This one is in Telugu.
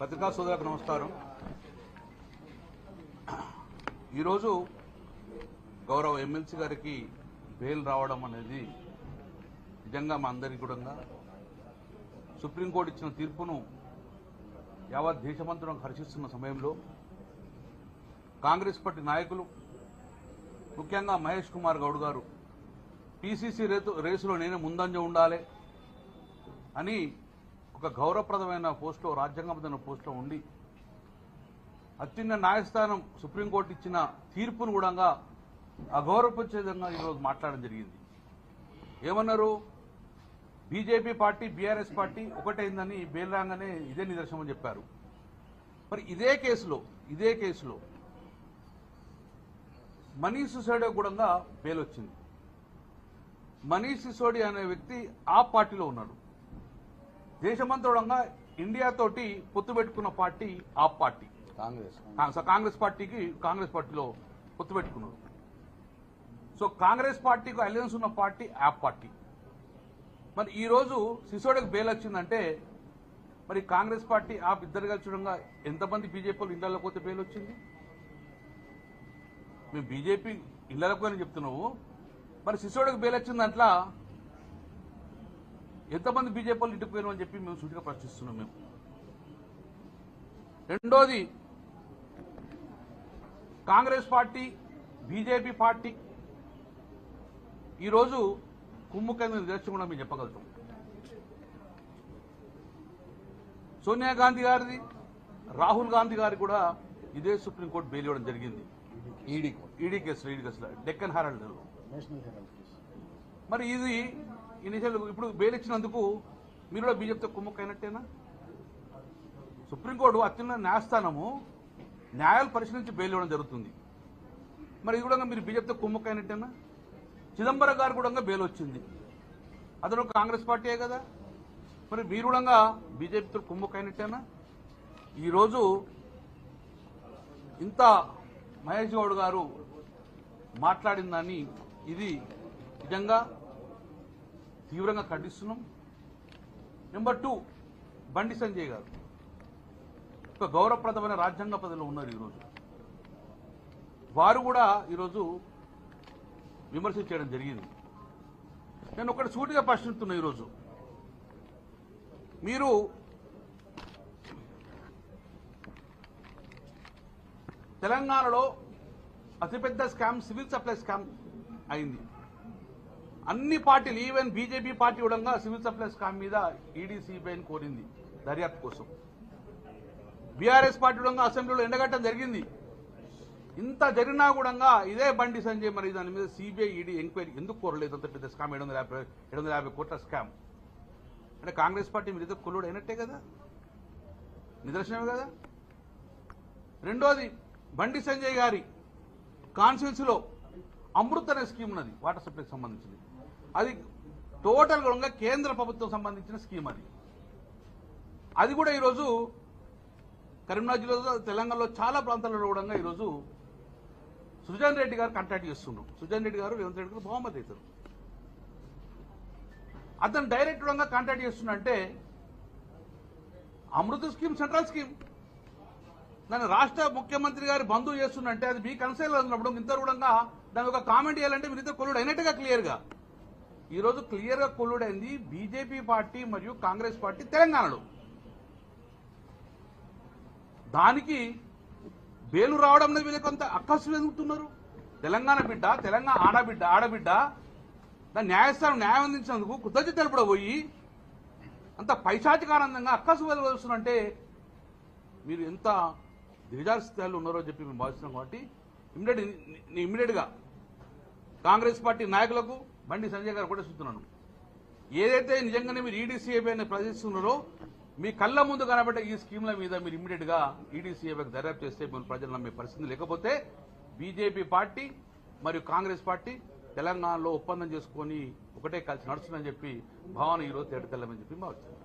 పత్రికా సోదరులకు నమస్కారం. ఈరోజు గౌరవ ఎమ్మెల్సీ గారికి బెయిల్ రావడం అనేది నిజంగా మా అందరికీ కూడా సుప్రీంకోర్టు ఇచ్చిన తీర్పును యావత్ దేశమంతరం హర్షిస్తున్న సమయంలో కాంగ్రెస్ పార్టీ నాయకులు ముఖ్యంగా మహేష్ కుమార్ గౌడ్ గారు పీసీసీ రేతు రేసులో నేనే ముందంజ ఉండాలి అని ఒక గౌరవప్రదమైన పోస్టులో రాజ్యాంగబద్ధమైన పోస్టులో ఉండి అత్యున్న న్యాయస్థానం సుప్రీంకోర్టు ఇచ్చిన తీర్పును కూడా అగౌరవపరిచే విధంగా ఈరోజు మాట్లాడడం జరిగింది. ఏమన్నారు? బీజేపీ పార్టీ బీఆర్ఎస్ పార్టీ ఒకటైందని బెయిల్ రాగానే ఇదే నిదర్శనం అని చెప్పారు. మరి ఇదే కేసులో ఇదే కేసులో మనీష్ సిసోడియా కూడా బెయిల్ వచ్చింది. మనీష్ సిసోడియా అనే వ్యక్తి ఆ పార్టీలో ఉన్నాడు. దేశమంతరంగా ఇండియా తోటి పొత్తు పెట్టుకున్న పార్టీ ఆ పార్టీ. కాంగ్రెస్. కాంగ్రెస్ పార్టీకి కాంగ్రెస్ పార్టీలో పొత్తు పెట్టుకున్నారు. సో కాంగ్రెస్ పార్టీకి అలయన్స్ ఉన్న పార్టీ యాప్ పార్టీ. మరి ఈ రోజు సిసోడికి బెయిల్ వచ్చిందంటే మరి కాంగ్రెస్ పార్టీ ఆప్ ఇద్దరు కలిసి చూడంగా ఎంతమంది బీజేపీ ఇళ్ళలోకి పోతే బెయిల్ వచ్చింది? మేము బీజేపీ ఇళ్ళలోకి పోయిన చెప్తున్నావు మరి సిసోడికి బెయిల్ వచ్చిన దాంట్లో ఎంతమంది బీజేపీ వాళ్ళు అని చెప్పి మేము సూటిగా ప్రశ్నిస్తున్నాం మేము. రెండోది కాంగ్రెస్ పార్టీ బీజేపీ పార్టీ ఈరోజు కుమ్ముకైన నిదర్శనం కూడా మేము చెప్పగలుగుతాం. సోనియా గాంధీ గారిది రాహుల్ గాంధీ గారి కూడా ఇదే సుప్రీంకోర్టు బెయిల్ ఇవ్వడం జరిగింది. ఈడీ ఈడీ కేసులో ఈడీ కేసులో డెక్కన్ హెరాల్డ్ నేషనల్ హెరాల్డ్ కేసు. మరి ఇది ఇనిషియల్ ఇప్పుడు బెయిల్ ఇచ్చినందుకు మీరు కూడా బీజేపీతో కుమ్మక్కైనట్టేనా సుప్రీంకోర్టు అత్యున్నత న్యాయస్థానము న్యాయాలు పరిశీలించి బెయిల్ ఇవ్వడం జరుగుతుంది. మరి ఇది కూడా మీరు బీజేపీతో కుమ్మక్కైనట్టేనా చిదంబరం గారు కూడా బెయిల్ వచ్చింది అతను కాంగ్రెస్ పార్టీయే కదా. మరి మీరు కూడా బీజేపీతో కుమ్మక్కైనట్టేనా ఈరోజు ఇంత మహేష్ గౌడ్ గారు మాట్లాడిందని ఇది నిజంగా తీవ్రంగా ఖండిస్తున్నాం. నెంబర్ టూ బండి సంజయ్ గారు. ఒక గౌరవప్రదమైన రాజ్యాంగ పదవిలో ఉన్నారు ఈరోజు. వారు కూడా ఈరోజు విమర్శ చేయడం జరిగింది. నేను ఒకటి సూటిగా ప్రశ్నిస్తున్నా ఈరోజు. మీరు తెలంగాణలో అతిపెద్ద స్కామ్ సివిల్ సప్లై స్కామ్ అయింది. అన్ని పార్టీలు ఈవెన్ బీజేపీ పార్టీ కూడా సివిల్ సప్లైస్ కామ్ మీద ఈడీ సిబిఐని కోరింది దర్యాప్తు కోసం. బీఆర్ఎస్ పార్టీ కూడా అసెంబ్లీలో ఎండగట్టడం జరిగింది. ఇంత జరిగినా కూడా ఇదే బండి సంజయ్ మరి దాని మీద సిబిఐ ఈడీ ఎంక్వైరీ. ఎందుకు కోరలేదు అంత పెద్ద స్కామ్? ఏడు వందల యాభై ఏడు వందల యాభై కోట్ల స్కామ్. అంటే కాంగ్రెస్ పార్టీ మీద కుల్లుడు అయినట్టే కదా? నిదర్శనమే కదా? రెండోది బండి సంజయ్ గారి కాన్స్టిట్యున్సీలో అమృత్ అనే స్కీమ్ ఉన్నది వాటర్ సప్లైకి సంబంధించింది. అది టోటల్ కూడా కేంద్ర ప్రభుత్వం సంబంధించిన స్కీమ్ అది. అది కూడా ఈరోజు కరీంనగర్ జిల్లాలో తెలంగాణలో చాలా ప్రాంతాలలో కూడా ఈరోజు సుజన్ రెడ్డి గారు కాంటాక్ట్ చేస్తుండ్రు. సుజన్ రెడ్డి గారు రేవంత్ రెడ్డి గారు బహుమతి అవుతారు. అతను డైరెక్ట్గా కాంటాక్ట్ చేస్తుండంటే అమృత స్కీమ్ సెంట్రల్ స్కీమ్. దాన్ని రాష్ట్ర ముఖ్యమంత్రి గారి బంధువు చేస్తున్నంటే అది మీ కన్సైల్ ఉన్నప్పుడు ఇంత కూడా దాని ఒక కామెంట్ చేయాలంటే మీరు ఇద్దరు కొలుడు అయినట్టుగా క్లియర్గా ఈరోజు ఈ రోజు క్లియర్గా కొల్లుడైంది బీజేపీ పార్టీ మరియు కాంగ్రెస్ పార్టీ తెలంగాణలో. దానికి బేలు రావడం అనేది వీళ్ళకి కొంత అక్కసు ఎదుగుతున్నారు తెలంగాణ బిడ్డ తెలంగాణ ఆడబిడ్డ ఆడబిడ్డ దాని న్యాయస్థానం న్యాయం అందించినందుకు కృతజ్ఞత తెలుపడ పోయి అంత పైశాచికానందంగా అక్కసు వెలువరుస్తున్నంటే మీరు ఎంత దిగజారి స్థాయిలో ఉన్నారో చెప్పి మేము భావిస్తున్నాం కాబట్టి ఇమ్మీడియట్ ఇమ్మీడియట్గా కాంగ్రెస్ పార్టీ నాయకులకు బండి సంజయ్ గారు కూడా చూస్తున్నాను ఏదైతే నిజంగానే మీరు ఈడీసీఏబీ అని ప్రదర్శిస్తున్నారో మీ కళ్ళ ముందు కనబడే ఈ స్కీమ్ల మీద మీరు ఇమీడియట్గా ఈడీసీఏబీకి దర్యాప్తు చేస్తే మీరు ప్రజలు నమ్మే పరిస్థితి లేకపోతే బీజేపీ పార్టీ మరియు కాంగ్రెస్ పార్టీ తెలంగాణలో ఒప్పందం చేసుకొని ఒకటే కలిసి నడుస్తుందని చెప్పి భావన ఈరోజు తేటతెల్లమని చెప్పి భావిస్తున్నాను